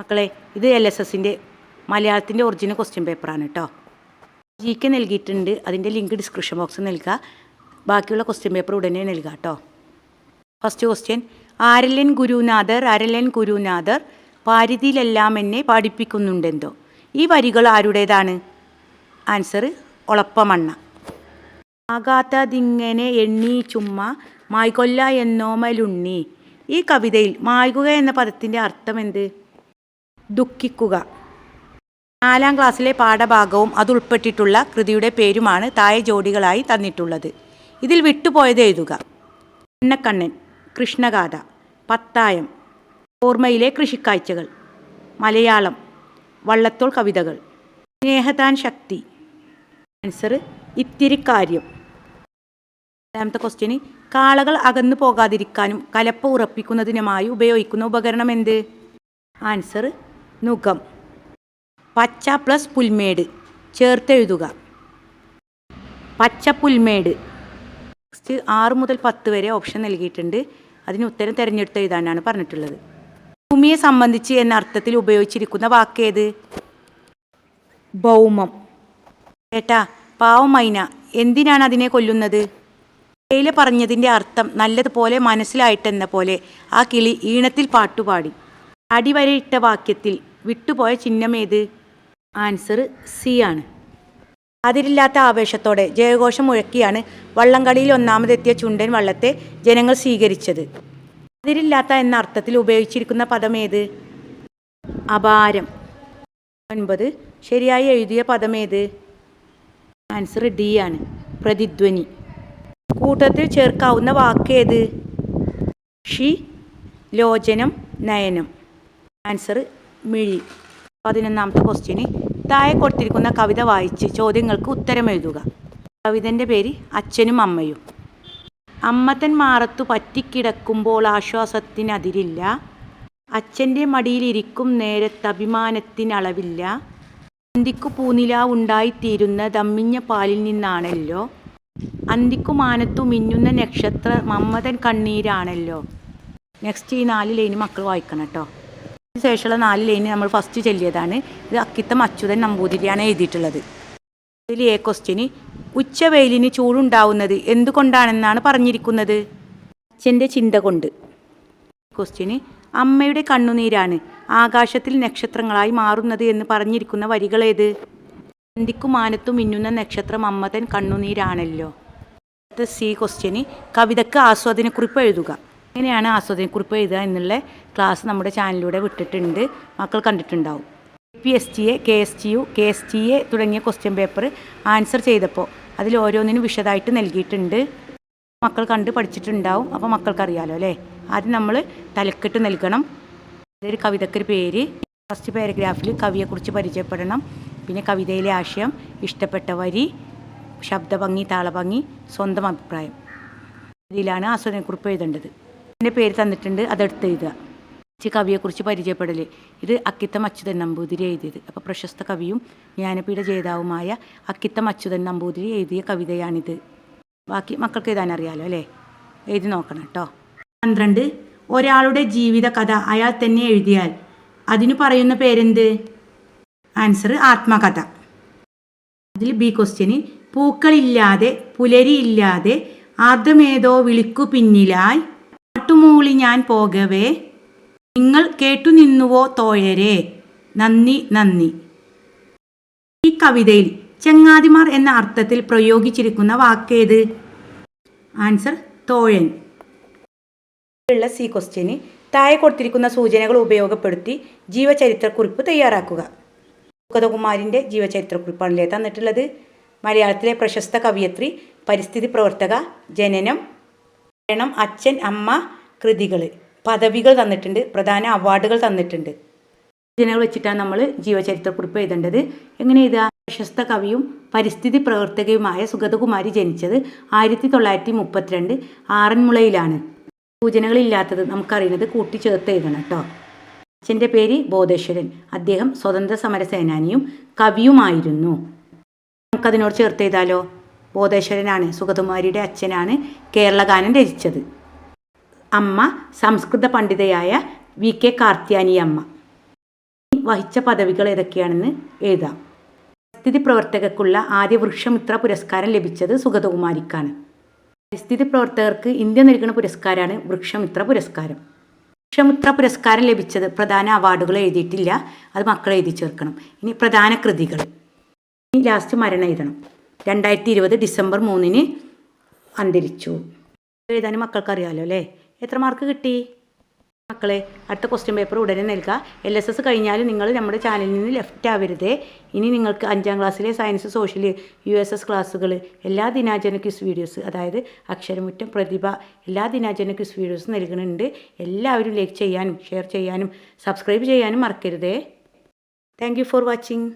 മക്കളെ ഇത് L S എസിന്റെ മലയാളത്തിന്റെ ഒറിജിനൽ ക്വസ്റ്റ്യൻ പേപ്പറാണ് കേട്ടോ ജി കെ നൽകിയിട്ടുണ്ട്. അതിന്റെ ലിങ്ക് ഡിസ്ക്രിപ്ഷൻ ബോക്സിൽ നൽകുക ബാക്കിയുള്ള ക്വസ്റ്റ്യൻ പേപ്പർ ഉടനെ നൽകുക കേട്ടോ ഫസ്റ്റ് ക്വസ്റ്റ്യൻ ആരലൻ ഗുരുനാഥർ അരലൻ ഗുരുനാഥർ പാരിതിയിലെല്ലാം എന്നെ പഠിപ്പിക്കുന്നുണ്ടെന്തോ? ഈ വരികൾ ആരുടേതാണ്? ആൻസർ ഒളപ്പമണ്ണ. ആകാത്തതിങ്ങനെ എണ്ണി ചുമ്മ മായ്കൊല്ല എന്നോമലുണ്ണി. ഈ കവിതയിൽ മായ്കുക എന്ന പദത്തിന്റെ അർത്ഥം എന്ത് ദുഃഖിക്കുക. നാലാം ക്ലാസ്സിലെ പാഠഭാഗവും അതുൾപ്പെട്ടിട്ടുള്ള കൃതിയുടെ പേരുമാണ് താഴെ ജോഡികളായി തന്നിട്ടുള്ളത്. ഇതിൽ വിട്ടുപോയത് എഴുതുക. എണ്ണക്കണ്ണൻ കൃഷ്ണഗാഥ പത്തായം ഓർമ്മയിലെ കൃഷിക്കാഴ്ചകൾ മലയാളം വള്ളത്തോൾ കവിതകൾ സ്നേഹതാൻ ശക്തി ആൻസർ ഇത്തിരി കാര്യം. രണ്ടാമത്തെ ക്വസ്റ്റ്യന് കാളകൾ അകന്നു പോകാതിരിക്കാനും കലപ്പ ഉറപ്പിക്കുന്നതിനുമായി ഉപയോഗിക്കുന്ന ഉപകരണം എന്ത്? ആൻസർ നുകം. പച്ച പ്ലസ് പുൽമേട്. ചേർത്തെഴുതുക. പച്ച പുൽമേട്. നെക്സ്റ്റ് ആറ് മുതൽ പത്ത് വരെ ഓപ്ഷൻ നൽകിയിട്ടുണ്ട്. അതിന് ഉത്തരം തിരഞ്ഞെടുത്ത് എഴുതാനാണ് പറഞ്ഞിട്ടുള്ളത്. ഭൂമിയെ സംബന്ധിച്ച് എന്ന അർത്ഥത്തിൽ ഉപയോഗിച്ചിരിക്കുന്ന വാക്കേത് ഭൗമം. ഏട്ടാ പാവം മൈന എന്തിനാണ് അതിനെ കൊല്ലുന്നത്? തേയില പറഞ്ഞതിന്റെ അർത്ഥം നല്ലതുപോലെ മനസ്സിലായിട്ടെന്ന പോലെ ആ കിളി ഈണത്തിൽ പാട്ടുപാടി. അടിവരയിട്ട വാക്യത്തിൽ വിട്ടുപോയ ചിഹ്നമേത്? ആൻസർ സി ആണ്. അതിരില്ലാത്ത ആവേശത്തോടെ ജയഘോഷം മുഴക്കിയാണ് വള്ളംകളിയിൽ ഒന്നാമതെത്തിയ ചുണ്ടൻ വള്ളത്തെ ജനങ്ങൾ സ്വീകരിച്ചത്. അതിരില്ലാത്ത എന്ന അർത്ഥത്തിൽ ഉപയോഗിച്ചിരിക്കുന്ന പദമേത്? അപാരം. ഒൻപത്. ശരിയായി എഴുതിയ പദമേത്? ആൻസർ ഡി ആണ്. പ്രതിധ്വനി. കൂട്ടത്തിൽ ചേർക്കാവുന്ന വാക്കേത്? ഷി. ലോചനം നയനം. ആൻസർ മിഴി. പതിനൊന്നാമത്തെ ക്വസ്റ്റ്യന് താഴെ കൊടുത്തിരിക്കുന്ന കവിത വായിച്ച് ചോദ്യങ്ങൾക്ക് ഉത്തരം എഴുതുക. കവിതന്റെ പേര് അച്ഛനും അമ്മയും. അമ്മത്തൻ മാറത്തു പറ്റിക്കിടക്കുമ്പോൾ ആശ്വാസത്തിനതിരില്ല. അച്ഛന്റെ മടിയിലിരിക്കും നേരത്ത് അഭിമാനത്തിനളവില്ല. അന്തിക്കു പൂനിലാവുണ്ടായിത്തീരുന്ന ദമ്മിഞ്ഞ പാലിൽ നിന്നാണല്ലോ. അന്തിക്കു മാനത്തു മിന്നുന്ന നക്ഷത്ര മമ്മതൻ കണ്ണീരാണല്ലോ. നെക്സ്റ്റ് ഈ നാല് ലൈന് മക്കൾ വായിക്കണം കേട്ടോ. ശേഷമുള്ള നാല് ലൈന് നമ്മൾ ഫസ്റ്റ് ചൊല്ലിയതാണ്. ഇത് അക്കിത്തം അച്യുതൻ നമ്പൂതിരിയാണ് എഴുതിയിട്ടുള്ളത്. ഇതിൽ എ ക്വസ്റ്റ്യന് ഉച്ചവെയിലിന് ചൂടുണ്ടാവുന്നത് എന്തുകൊണ്ടാണെന്നാണ് പറഞ്ഞിരിക്കുന്നത്? അച്ഛന്റെ ചിന്ത കൊണ്ട്. ക്വസ്റ്റ്യന് അമ്മയുടെ കണ്ണുനീരാണ് ആകാശത്തിൽ നക്ഷത്രങ്ങളായി മാറുന്നത് എന്ന് പറഞ്ഞിരിക്കുന്ന വരികളേത് അന്തിക്കു മാനത്തു മിന്നുന്ന നക്ഷത്രം അമ്മതൻ കണ്ണുനീരാണല്ലോ. സി ക്വസ്റ്റ്യന് കവിതയ്ക്ക് ആസ്വാദനക്കുറിപ്പ് എഴുതുക. എങ്ങനെയാണ് ആസ്വാദനക്കുറിപ്പ് എഴുതുക എന്നുള്ള ക്ലാസ് നമ്മുടെ ചാനലിലൂടെ വിട്ടിട്ടുണ്ട്. മക്കൾ കണ്ടിട്ടുണ്ടാവും. P S T A K S T U K S T A തുടങ്ങിയ ക്വസ്റ്റ്യൻ പേപ്പർ ആൻസർ ചെയ്തപ്പോൾ അതിൽ ഓരോന്നിനും വിശദമായിട്ട് നൽകിയിട്ടുണ്ട്. മക്കൾ കണ്ട് പഠിച്ചിട്ടുണ്ടാവും. അപ്പോൾ മക്കൾക്കറിയാലോ അല്ലേ? ആദ്യം നമ്മൾ തലക്കെട്ട് നൽകണം. അതൊരു കവിതക്കൊരു പേര്. ഫസ്റ്റ് പാരഗ്രാഫിൽ കവിയെക്കുറിച്ച് പരിചയപ്പെടണം. പിന്നെ കവിതയിലെ ആശയം ഇഷ്ടപ്പെട്ട വരി ശബ്ദഭംഗി താളഭംഗി സ്വന്തം അഭിപ്രായം. ഇതിലാണ് ആസ്വാദനക്കുറിപ്പ് എഴുതേണ്ടത്. എന്റെ പേര് തന്നിട്ടുണ്ട്. അതെടുത്ത് എഴുതുക. ഈ കവിയെക്കുറിച്ച് പരിചയപ്പെടൽ ഇത് അക്കിത്തം അച്യുതൻ നമ്പൂതിരി എഴുതിയത്. അപ്പോൾ പ്രശസ്ത കവിയും ജ്ഞാനപീഠ ജേതാവുമായ അക്കിത്തം അച്യുതൻ നമ്പൂതിരി എഴുതിയ കവിതയാണിത്. ബാക്കി മക്കൾക്ക് എഴുതാൻ അറിയാലോ അല്ലേ? എഴുതി നോക്കണം കേട്ടോ. പന്ത്രണ്ട്. ഒരാളുടെ ജീവിത കഥ അയാൾ തന്നെ എഴുതിയാൽ അതിനു പറയുന്ന പേരെന്ത്? ആൻസർ ആത്മകഥ. അതിൽ ബി ക്വസ്റ്റ്യന് പൂക്കളില്ലാതെ പുലരിയില്ലാതെ ആർദ്രമേതോ വിളിക്കു പിന്നിലായി പാട്ടുമൂളി ഞാൻ പോകവേ. നിങ്ങൾ കേട്ടുനിന്നുവോ തോഴരെ. നന്ദി നന്ദി. ഈ കവിതയിൽ ചങ്ങാതിമാർ എന്ന അർത്ഥത്തിൽ പ്രയോഗിച്ചിരിക്കുന്ന വാക്കേത്? ആൻസർ തോഴൻ. ഉള്ള സി ക്വസ്റ്റ്യന് താഴെ കൊടുത്തിരിക്കുന്ന സൂചനകൾ ഉപയോഗപ്പെടുത്തി ജീവചരിത്രക്കുറിപ്പ് തയ്യാറാക്കുക. സുഗതകുമാരിന്റെ ജീവചരിത്രക്കുറിപ്പാണല്ലേ തന്നിട്ടുള്ളത്? മലയാളത്തിലെ പ്രശസ്ത കവിയത്രി പരിസ്ഥിതി പ്രവർത്തക ജനനം മരണം അച്ഛൻ അമ്മ കൃതികൾ പദവികൾ തന്നിട്ടുണ്ട്. പ്രധാന അവാർഡുകൾ തന്നിട്ടുണ്ട്. സൂചനകൾ വെച്ചിട്ടാണ് നമ്മൾ ജീവചരിത്രക്കുറിപ്പ് എഴുതേണ്ടത്. എങ്ങനെ എഴുതുക പ്രശസ്ത കവിയും പരിസ്ഥിതി പ്രവർത്തകയുമായ സുഗതകുമാരി ജനിച്ചത് ആയിരത്തി തൊള്ളായിരത്തി മുപ്പത്തിരണ്ട് ആറന്മുളയിലാണ്. സൂചനകളില്ലാത്തത് നമുക്കറിയുന്നത് കൂട്ടിച്ചേർത്ത് എഴുതണം കേട്ടോ അച്ഛന്റെ പേര് ബോധേശ്വരൻ. അദ്ദേഹം സ്വതന്ത്ര സമര സേനാനിയും കവിയുമായിരുന്നു. നമുക്കതിനോട് ചേർത്ത് എഴുതാലോ? ബോധേശ്വരനാണ് സുഗതകുമാരിയുടെ അച്ഛനാണ് കേരളഗാനം രചിച്ചത്. അമ്മ സംസ്കൃത പണ്ഡിതയായ വി കെ കാർത്യാനി അമ്മ വഹിച്ച പദവികൾ ഏതൊക്കെയാണെന്ന് എഴുതാം. പരിസ്ഥിതി പ്രവർത്തകർക്കുള്ള ആദ്യ വൃക്ഷമിത്ര പുരസ്കാരം ലഭിച്ചത് സുഗതകുമാരിക്കാണ്. പരിസ്ഥിതി പ്രവർത്തകർക്ക് ഇന്ത്യ നൽകുന്ന പുരസ്കാരമാണ് വൃക്ഷമിത്ര പുരസ്കാരം. വൃക്ഷമിത്ര പുരസ്കാരം ലഭിച്ചത് പ്രധാന അവാർഡുകൾ എഴുതിയിട്ടില്ല അത് മക്കൾ എഴുതി ചേർക്കണം. ഇനി പ്രധാന കൃതികൾ. ഇനി ലാസ്റ്റ് മരണ എഴുതണം. രണ്ടായിരത്തി ഇരുപത് ഡിസംബർ മൂന്നിന് അന്തരിച്ചു. എഴുതാനും മക്കൾക്ക് അറിയാമല്ലോ അല്ലേ? എത്ര മാർക്ക് കിട്ടി? മക്കളെ അടുത്ത ക്വസ്റ്റ്യൻ പേപ്പർ ഉടനെ നൽകുക. എൽ എസ് എസ് കഴിഞ്ഞാൽ നിങ്ങൾ നമ്മുടെ ചാനലിൽ നിന്ന് ലെഫ്റ്റ് ആവരുത്. ഇനി നിങ്ങൾക്ക് അഞ്ചാം ക്ലാസ്സിലെ science social U S S ക്ലാസ്സുകൾ എല്ലാ ദിനാചരണ ക്വിസ് വീഡിയോസ് അതായത് അക്ഷരമുറ്റം പ്രതിഭ എല്ലാ ദിനാചരണ ക്വിസ് വീഡിയോസ് നൽകുന്നുണ്ട്. എല്ലാവരും ലൈക്ക് ചെയ്യാനും ഷെയർ ചെയ്യാനും സബ്സ്ക്രൈബ് ചെയ്യാനും മറക്കരുതേ. Thank for watching